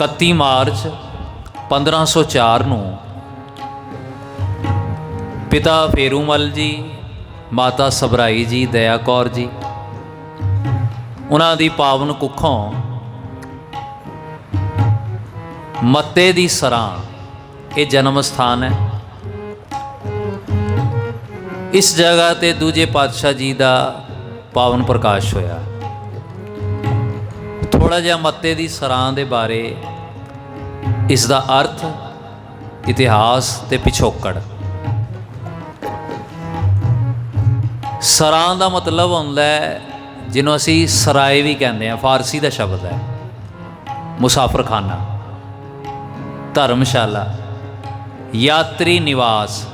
31 March 1504 ਨੂੰ ਪਿਤਾ ਫੇਰੂਮਲ ਜੀ, ਮਾਤਾ ਸਬਰਾਈ ਜੀ, ਦਇਆ ਕੌਰ ਜੀ, ਉਹਨਾਂ ਦੀ ਪਾਵਨ ਕੁੱਖੋਂ ਮੱਤੇ ਦੀ ਸਰਾਂ ਇਹ ਜਨਮ ਸਥਾਨ ਹੈ। ਇਸ ਜਗ੍ਹਾ ਤੇ ਦੂਜੇ ਪਾਤਸ਼ਾਹ ਜੀ ਦਾ ਪਾਵਨ ਪ੍ਰਕਾਸ਼ ਹੋਇਆ। ਥੋੜਾ ਜਿਹਾ ਮੱਤੇ ਦੀ ਸਰਾਂ ਦੇ ਬਾਰੇ ਇਸ ਦਾ ਅਰਥ ਇਤਿਹਾਸ ਤੇ ਪਿਛੋਕੜ। ਸਰਾਂ ਦਾ ਮਤਲਬ ਹੁੰਦਾ ਹੈ, ਜਿਹਨੂੰ ਅਸੀਂ ਸਰਾਏ ਵੀ ਕਹਿੰਦੇ ਆ ਫਾਰਸੀ ਦਾ ਸ਼ਬਦ ਹੈ। ਮੁਸਾਫਰਖਾਨਾ, ਧਰਮਸ਼ਾਲਾ, ਯਾਤਰੀ ਨਿਵਾਸ।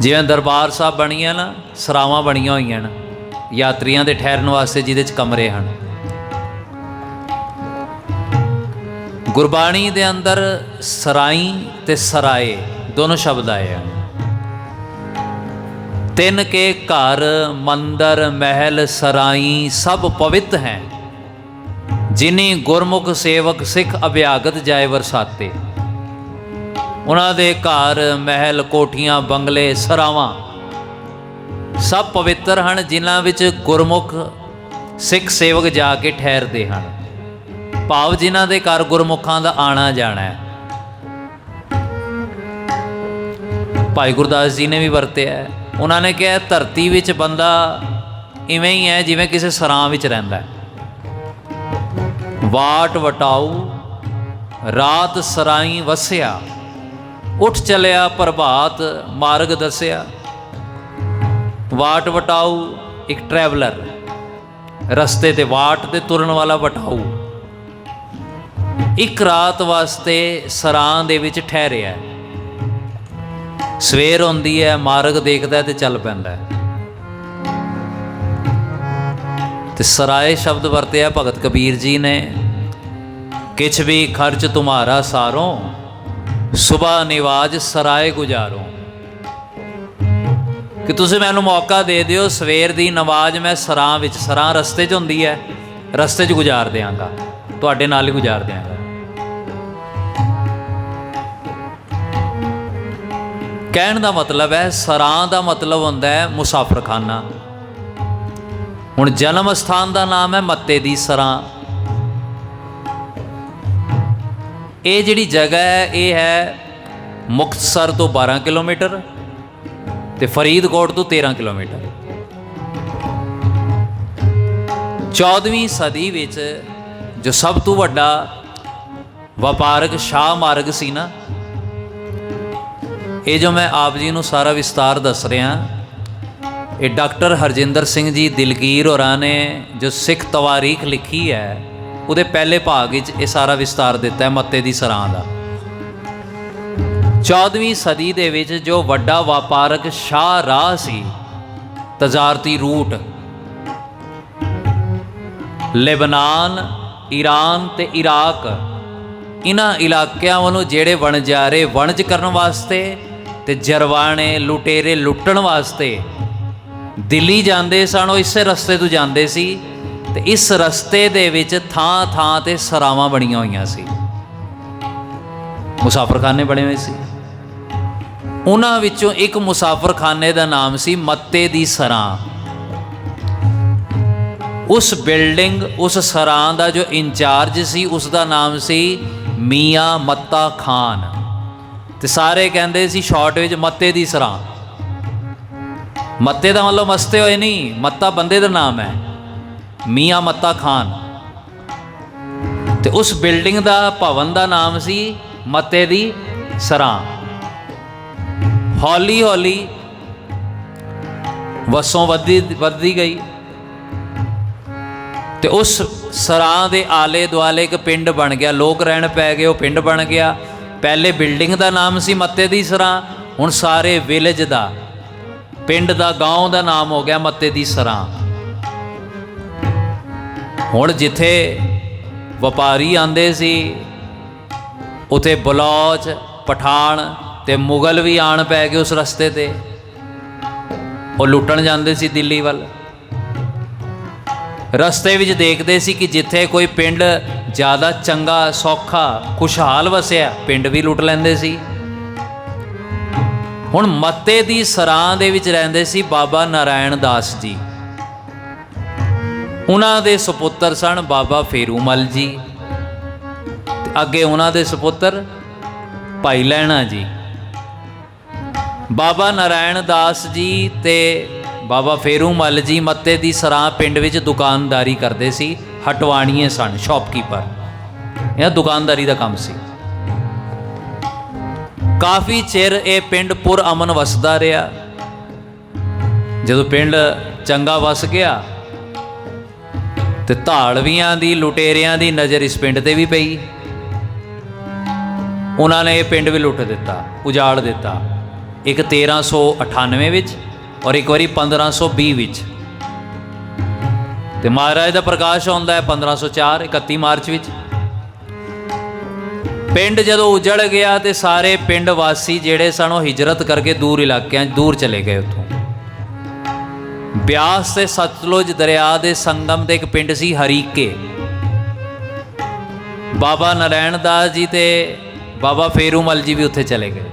ਜਿਵੇਂ ਦਰਬਾਰ ਸਾਹਿਬ ਬਣੀਆਂ ਨਾ, ਸਰਾਵਾਂ ਬਣੀਆਂ ਹੋਈਆਂ ਨੇ ਯਾਤਰੀਆਂ ਦੇ ਠਹਿਰਨ ਵਾਸਤੇ ਜਿਹਦੇ 'ਚ ਕਮਰੇ ਹਨ। ਗੁਰਬਾਣੀ ਦੇ ਅੰਦਰ ਸਰਾਈ ਤੇ ਸਰਾਏ ਦੋਨੋਂ ਸ਼ਬਦ ਆਏ ਹਨ। ਤਿੰਨ ਕੇ ਘਰ, ਮੰਦਰ, ਮਹਿਲ, ਸਰਾਈ ਸਭ ਪਵਿੱਤ ਹੈ। ਜਿਨੀ ਗੁਰਮੁਖ ਸੇਵਕ ਸਿੱਖ ਅਭਿਆਗਤ ਜਾਏ ਵਰਸਾਤੇ। ਉਹਨਾਂ ਦੇ ਘਰ, ਮਹਿਲ, ਕੋਠੀਆਂ, ਬੰਗਲੇ, ਸਰਾਵਾਂ ਸਭ ਪਵਿੱਤਰ ਹਨ, ਜਿਨ੍ਹਾਂ ਵਿੱਚ ਗੁਰਮੁਖ ਸਿੱਖ ਸੇਵਕ ਜਾ ਕੇ ਠਹਿਰਦੇ ਹਨ। ਭਾਵ ਜਿਨ੍ਹਾਂ ਦੇ ਘਰ ਗੁਰਮੁਖਾਂ ਦਾ ਆਣਾ ਜਾਣਾ ਹੈ। ਭਾਈ ਗੁਰਦਾਸ ਜੀ ਨੇ ਵੀ ਵਰਤਿਆ ਉਹਨਾਂ ਨੇ ਕਿਹਾ, ਧਰਤੀ ਵਿੱਚ ਬੰਦਾ ਇਵੇਂ ਹੀ ਹੈ ਜਿਵੇਂ ਕਿਸੇ ਸਰਾਂ ਵਿੱਚ ਰਹਿੰਦਾ ਹੈ। ਵਾਟ ਵਟਾਉ ਰਾਤ ਸਰਾਈ ਵਸਿਆ, ਉੱਠ ਚਲਿਆ ਪ੍ਰਭਾਤ, ਮਾਰਗ ਦੱਸਿਆ। ਵਾਟ ਵਟਾਉ ਇੱਕ ਟਰੈਵਲਰ ਰਸਤੇ ਤੇ ਵਾਟ ਤੇ ਤੁਰਨ ਵਾਲਾ ਵਟਾਉ ਇੱਕ ਰਾਤ ਵਾਸਤੇ ਸਰਾਂ ਦੇ ਵਿੱਚ ਠਹਿਰਿਆ ਸਵੇਰ ਹੁੰਦੀ ਹੈ, ਮਾਰਗ ਦੇਖਦਾ ਤੇ ਚੱਲ ਪੈਂਦਾ ਤੇ ਸਰਾਏ ਸ਼ਬਦ ਵਰਤਿਆ ਭਗਤ ਕਬੀਰ ਜੀ ਨੇ, ਕਿਛ ਵੀ ਖਰਚ ਤੁਮਾਰਾ ਸਾਰੋਂ ਸੁਬਾ ਨਿਵਾਜ ਸਰਾਏ ਗੁਜ਼ਾਰੋ। ਕਿ ਤੁਸੀਂ ਮੈਨੂੰ ਮੌਕਾ ਦੇ ਦਿਓ, ਸਵੇਰ ਦੀ ਨਵਾਜ਼ ਮੈਂ ਸਰਾਂ ਵਿੱਚ, ਸਰਾਂ ਰਸਤੇ 'ਚ ਹੁੰਦੀ ਹੈ, ਰਸਤੇ 'ਚ ਗੁਜ਼ਾਰ ਦਿਆਂਗਾ। ਤੁਹਾਡੇ ਨਾਲ ਹੀ ਗੁਜ਼ਾਰਦੇ ਦਿਆਂਗਾ ਕਹਿਣ ਦਾ ਮਤਲਬ ਹੈ, ਸਰਾਂ ਦਾ ਮਤਲਬ ਹੁੰਦਾ ਹੈ ਮੁਸਾਫਰਖਾਨਾ। ਹੁਣ ਜਨਮ ਸਥਾਨ ਦਾ ਨਾਮ ਹੈ ਮੱਤੇ ਦੀ ਸਰਾਂ। ਇਹ ਜਿਹੜੀ ਜਗ੍ਹਾ ਹੈ, ਇਹ ਹੈ ਮੁਕਤਸਰ ਤੋਂ 12 ਕਿਲੋਮੀਟਰ ਤੇ ਫਰੀਦਕੋਟ ਤੋਂ 13 ਕਿਲੋਮੀਟਰ। 14ਵੀਂ ਸਦੀ ਵਿੱਚ ਜੋ ਸਭ ਤੋਂ ਵੱਡਾ ਵਪਾਰਕ ਸ਼ਾਹ ਮਾਰਗ ਸੀ ਨਾ, ਇਹ ਜੋ ਮੈਂ ਆਪ ਜੀ ਨੂੰ ਸਾਰਾ ਵਿਸਤਾਰ ਦੱਸ ਰਿਹਾ, ਇਹ ਡਾਕਟਰ ਹਰਜਿੰਦਰ ਸਿੰਘ ਜੀ ਦਿਲਗੀਰ ਹੋਰਾਂ ਨੇ ਜੋ ਸਿੱਖ ਤਵਾਰੀਖ ਲਿਖੀ ਹੈ, ਉਹਦੇ ਪਹਿਲੇ ਭਾਗ ਵਿੱਚ ਇਹ ਸਾਰਾ ਵਿਸਤਾਰ ਦਿੱਤਾ ਹੈ ਮੱਤੇ ਦੀ ਸਰਾਂ ਦਾ। 14ਵੀਂ ਸਦੀ ਦੇ ਵਿੱਚ ਜੋ ਵੱਡਾ ਵਪਾਰਕ ਸ਼ਾਹ ਰਾਹ ਸੀ, ਤਜਾਰਤੀ ਰੂਟ, ਲੈਬਨਾਨ ਈਰਾਨ ਤੇ ਇਰਾਕ ਇਹਨਾਂ ਇਲਾਕਿਆਂ ਵੱਲੋਂ ਜਿਹੜੇ ਵਣਜਾਰੇ ਵਣਜ ਕਰਨ ਵਾਸਤੇ ਤੇ ਜਰਵਾਣੇ ਲੁਟੇਰੇ ਲੁੱਟਣ ਵਾਸਤੇ ਦਿੱਲੀ ਜਾਂਦੇ ਸਨ, ਉਹ ਇਸੇ ਰਸਤੇ ਤੋਂ ਜਾਂਦੇ ਸੀ ਤੇ ਇਸ ਰਸਤੇ ਦੇ ਵਿੱਚ ਥਾਂ ਥਾਂ ਤੇ ਸਰਾਵਾਂ ਬਣੀਆਂ ਹੋਈਆਂ ਸੀ। ਮੁਸਾਫਰਖਾਨੇ ਬਣੇ ਹੋਏ ਸੀ। ਉਹਨਾਂ ਵਿੱਚੋਂ ਇੱਕ ਮੁਸਾਫਰਖਾਨੇ ਦਾ ਨਾਮ ਸੀ ਮੱਤੇ ਦੀ ਸਰਾਂ। ਉਸ ਬਿਲਡਿੰਗ, ਉਸ ਸਰਾਂ ਦਾ ਜੋ ਇੰਚਾਰਜ ਸੀ, ਉਸ ਦਾ ਨਾਮ ਸੀ ਮੀਆਂ ਮੱਤਾ ਖਾਨ। ਤੇ ਸਾਰੇ ਕਹਿੰਦੇ ਸੀ ਸ਼ਾਰਟ ਵਿੱਚ ਮੱਤੇ ਦੀ ਸਰਾਂ। ਮੱਤੇ ਦਾ ਮਤਲਬ ਮਸਤੇ ਹੋਏ ਨਹੀਂ, ਮੱਤਾ ਬੰਦੇ ਦਾ ਨਾਮ ਹੈ, ਮੀਆਂ ਮੱਤਾ ਖਾਨ। ਤੇ ਉਸ ਬਿਲਡਿੰਗ ਦਾ ਭਵਨ ਦਾ ਨਾਮ ਸੀ ਮੱਤੇ ਦੀ ਸਰਾਂ। ਹੌਲੀ ਹੌਲੀ ਵਸੋਂ ਵੱਧਦੀ ਵੱਧਦੀ ਗਈ। ਤੇ ਉਸ ਸਰਾਂ ਦੇ ਆਲੇ ਦੁਆਲੇ ਇੱਕ ਪਿੰਡ ਬਣ ਗਿਆ। ਲੋਕ ਰਹਿਣ ਪੈ ਗਏ, ਉਹ ਪਿੰਡ ਬਣ ਗਿਆ। ਪਹਿਲੇ ਬਿਲਡਿੰਗ ਦਾ ਨਾਮ ਸੀ ਮੱਤੇ ਦੀ ਸਰਾਂ, ਹੁਣ ਸਾਰੇ ਵਿਲੇਜ ਦਾ। ਪਿੰਡ ਦਾ, ਗਾਉਂ ਦਾ ਨਾਮ ਹੋ ਗਿਆ ਮੱਤੇ ਦੀ ਸਰਾਂ। ਹੁਣ ਜਿੱਥੇ ਵਪਾਰੀ ਆਂਦੇ ਸੀ, ਉਥੇ ਬਲੌਚ, ਪਠਾਨ ਤੇ ਮੁਗਲ ਵੀ ਆਣ ਪੈ ਗਏ ਉਸ ਰਸਤੇ ਤੇ। ਉਹ ਲੁੱਟਣ ਜਾਂਦੇ ਸੀ ਦਿੱਲੀ ਵੱਲ। ਰਸਤੇ ਵਿੱਚ ਦੇਖਦੇ ਸੀ ਕਿ ਜਿੱਥੇ ਕੋਈ ਪਿੰਡ ਜ਼ਿਆਦਾ ਚੰਗਾ, ਸੌਖਾ, ਖੁਸ਼ਹਾਲ ਵਸਿਆ, ਪਿੰਡ ਵੀ ਲੁੱਟ ਲੈਂਦੇ ਸੀ। ਹੁਣ ਮੱਤੇ ਦੀ ਸਰਾਂ ਦੇ ਵਿੱਚ ਰਹਿੰਦੇ ਸੀ ਬਾਬਾ ਨਾਰਾਇਣ ਦਾਸ ਜੀ। ਉਹਨਾਂ ਦੇ ਸੁਪੁੱਤਰ ਸਨ ਬਾਬਾ ਫੇਰੂਮਲ ਜੀ। ਅੱਗੇ ਉਹਨਾਂ ਦੇ ਸੁਪੁੱਤਰ ਭਾਈ ਲੈਣਾ ਜੀ। ਬਾਬਾ ਨਾਰਾਇਣ ਦਾਸ ਜੀ ਤੇ ਬਾਬਾ ਫੇਰੂ ਮੱਲ ਜੀ ਮੱਤੇ ਦੀ ਸਰਾਂ ਪਿੰਡ ਵਿੱਚ ਦੁਕਾਨਦਾਰੀ ਕਰਦੇ ਸੀ, ਹਟਵਾਣੀਏ ਸਨ ਸ਼ਾਪਕੀਪਰ ਇਹ ਦੁਕਾਨਦਾਰੀ ਦਾ ਕੰਮ ਸੀ। ਕਾਫੀ ਚਿਰ ਇਹ ਪਿੰਡ ਪੁਰ ਅਮਨ ਵਸਦਾ ਰਿਹਾ। ਜਦੋਂ ਪਿੰਡ ਚੰਗਾ ਵਸ ਗਿਆ, ਤੇ ਧਾੜਵੀਆਂ ਦੀ, ਲੁਟੇਰਿਆਂ ਦੀ ਨਜ਼ਰ ਇਸ ਪਿੰਡ ਤੇ ਵੀ ਪਈ। ਉਹਨਾਂ ਨੇ ਇਹ ਪਿੰਡ ਵੀ ਲੁੱਟ ਦਿੱਤਾ, ਉਜਾੜ ਦਿੱਤਾ। ਇੱਕ 1398 ਵਿੱਚ ਔਰ ਇੱਕ ਵਾਰੀ 1520 ਵਿੱਚ। ਤੇ ਮਹਾਰਾਜ ਦਾ ਪ੍ਰਕਾਸ਼ ਆਉਂਦਾ ਹੈ 1504 31 ਮਾਰਚ ਵਿੱਚ। ਪਿੰਡ ਜਦੋਂ ਉਜੜ ਗਿਆ ਤੇ ਸਾਰੇ ਪਿੰਡ ਵਾਸੀ ਜਿਹੜੇ ਸਨ, ਉਹ ਹਿਜਰਤ ਕਰਕੇ ਦੂਰ ਇਲਾਕਿਆਂ 'ਚ ਦੂਰ ਚਲੇ ਗਏ ਉੱਥੋਂ। ਬਿਆਸ ਤੇ ਸਤਲੁਜ ਦਰਿਆ ਦੇ ਸੰਗਮ ਤੇ ਇੱਕ ਪਿੰਡ ਸੀ ਹਰੀਕੇ। ਬਾਬਾ ਨਾਰਾਇਣ ਦਾਸ ਜੀ ਤੇ ਬਾਬਾ ਫੇਰੂਮਲ ਜੀ ਵੀ ਉੱਥੇ ਚਲੇ ਗਏ।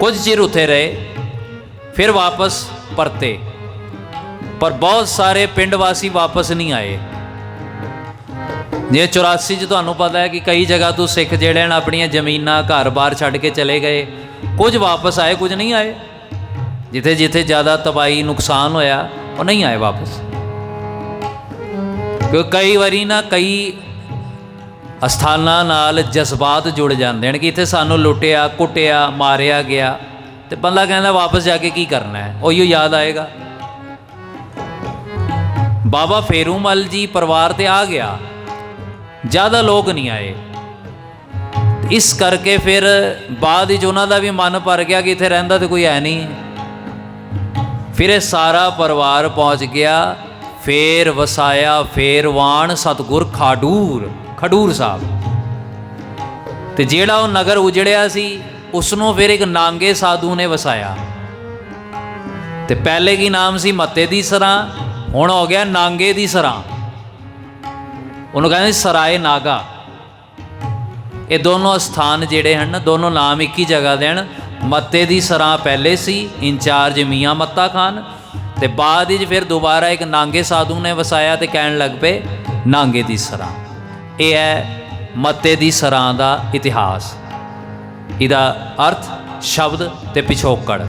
ਕੁਝ ਚਿਰ ਉੱਥੇ ਰਹੇ, ਫਿਰ ਵਾਪਸ ਪਰਤੇ। ਪਰ ਬਹੁਤ ਸਾਰੇ ਪਿੰਡ ਵਾਸੀ ਵਾਪਸ ਨਹੀਂ ਆਏ। ਜੇ 84 ਚ ਤੁਹਾਨੂੰ ਪਤਾ ਹੈ ਕਿ ਕਈ ਜਗ੍ਹਾ ਤੋਂ ਸਿੱਖ ਜਿਹੜੇ ਹਨ ਆਪਣੀਆਂ ਜ਼ਮੀਨਾਂ ਘਰ-ਬਾਰ ਛੱਡ ਕੇ ਚਲੇ ਗਏ, ਕੁਝ ਵਾਪਸ ਆਏ, ਕੁਝ ਨਹੀਂ ਆਏ। ਜਿੱਥੇ ਜਿੱਥੇ ਜ਼ਿਆਦਾ ਤਬਾਈ ਨੁਕਸਾਨ ਹੋਇਆ, ਉਹ ਨਹੀਂ ਆਏ ਵਾਪਸ। ਕਿਉਂਕਿ ਕਈ ਵਾਰੀ ਨਾ ਕਈ ਅਸਥਾਨਾਂ ਨਾਲ ਜਜ਼ਬਾਤ ਜੁੜ ਜਾਂਦੇ ਹਨ ਕਿ ਇੱਥੇ ਸਾਨੂੰ ਲੁੱਟਿਆ, ਕੁੱਟਿਆ, ਮਾਰਿਆ ਗਿਆ। ਤੇ ਬੰਦਾ ਕਹਿੰਦਾ ਵਾਪਸ ਜਾ ਕੇ ਕੀ ਕਰਨਾ ਹੈ? ਉਹੀਓ ਯਾਦ ਆਏਗਾ। ਬਾਬਾ ਫੇਰੂਮਲ ਜੀ ਪਰਿਵਾਰ ਤੇ ਆ ਗਿਆ। ਜ਼ਿਆਦਾ ਲੋਕ ਨਹੀਂ ਆਏ। ਇਸ ਕਰਕੇ ਫਿਰ ਬਾਅਦ ਵਿੱਚ ਉਹਨਾਂ ਦਾ ਵੀ ਮਨ ਭਰ ਗਿਆ ਕਿ ਇੱਥੇ ਰਹਿੰਦਾ ਤੇ ਕੋਈ ਹੈ ਨਹੀਂ। ਫਿਰ ਇਹ ਸਾਰਾ ਪਰਿਵਾਰ ਪਹੁੰਚ ਗਿਆ। ਫੇਰ ਵਸਾਇਆ, ਫੇਰ ਵਾਣ, ਸਤਗੁਰ, ਖਾਡੂਰ। ਖਡੂਰ ਸਾਹਿਬ। ਤੇ ਜਿਹੜਾ ਉਹ ਨਗਰ ਉਜੜਿਆ ਸੀ ਉਸ ਨੂੰ ਫਿਰ ਇੱਕ ਨਾਂਗੇ ਸਾਧੂ ਨੇ ਵਸਾਇਆ। ਤੇ ਪਹਿਲੇ ਕੀ ਨਾਮ ਸੀ? ਮੱਤੇ ਦੀ ਸਰਾਂ, ਹੁਣ ਹੋ ਗਿਆ ਨਾਂਗੇ ਦੀ ਸਰਾਂ। ਉਹਨੂੰ ਕਹਿੰਦੇ ਸਰਾਏ ਨਾਗਾ। ਇਹ ਦੋਨੋਂ ਸਥਾਨ ਜਿਹੜੇ ਹਨ, ਦੋਨੋਂ ਨਾਮ ਇੱਕ ਹੀ ਜਗ੍ਹਾ ਦੇ ਹਨ। ਮੱਤੇ ਦੀ ਸਰਾਂ ਪਹਿਲੇ ਸੀ, ਇੰਚਾਰਜ ਮੀਆਂ ਮੱਤਾ ਖਾਨ। ਤੇ ਬਾਅਦ ਵਿੱਚ ਫਿਰ ਦੁਬਾਰਾ ਇੱਕ ਨਾਂਗੇ ਸਾਧੂ ਨੇ ਵਸਾਇਆ ਤੇ ਕਹਿਣ ਲੱਗ ਪਏ, ਨਾਂਗੇ ਦੀ ਸਰਾਂ। ਇਹ ਹੈ ਮੱਤੇ ਦੀ ਸਰਾਂ ਦਾ ਇਤਿਹਾਸ। ਇਹਦਾ ਅਰਥ ਸ਼ਬਦ ਤੇ ਪਿਛੋਕੜ।